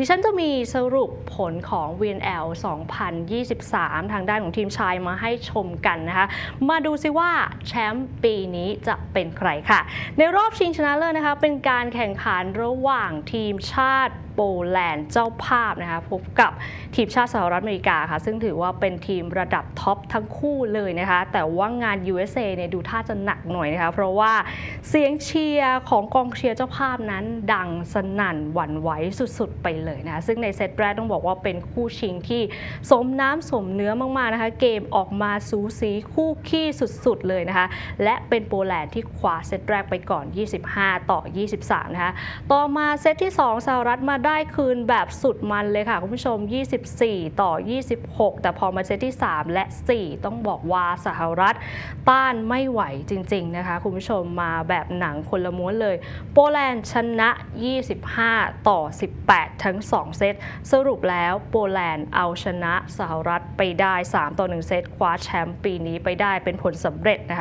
ดิฉันจะมีสรุปผลของ VNL 2023 ทางด้านของทีมชายมาให้ชมกันนะคะ มาดูซิว่าแชมป์ปีนี้จะเป็นใครค่ะ ในรอบชิงชนะเลิศนะคะ เป็นการแข่งขันระหว่างทีมชาติโปแลนด์เจ้าภาพนะคะพบกับทีมชาติสหรัฐอเมริกาค่ะ ซึ่งถือว่าเป็นทีมระดับท็อปทั้งคู่เลยนะคะ แต่ว่างาน USA เนี่ยดูท่าจะหนักหน่อยนะคะ เพราะว่าเสียงเชียร์ของกองเชียร์เจ้าภาพนั้นดังสนั่นหวั่นไหวสุดๆไปเลยนะคะซึ่งในเซตแรกต้องบอกว่าเป็นคู่ชิงที่สมน้ำสมเนื้อมากๆนะคะเกมออกมาสูสีคู่ขี้สุดๆเลยนะคะและเป็นโปแลนด์ที่คว้าเซตแรกไปก่อน 25 ต่อ 23 นะคะต่อมาเซตที่ 2สหรัฐมาได้คืนแบบสุดมันเลยค่ะคุณผู้ชม 24 ต่อ 26 แต่พอมาเซตที่ 3 และ 4 ต้องบอกว่าสหรัฐต้านไม่ไหวจริง ๆ นะคะ คุณผู้ชมมาแบบหนังคนละม้วนเลย โปแลนด์ชนะ 25 ต่อ 18 ทั้งง 2 เซต สรุปแล้วโปแลนด์เอาชนะสหรัฐไปได้ 3 ต่อ 1 เซต คว้าแชมป์ปีนี้ไปได้เป็นผลสำเร็จนะคะ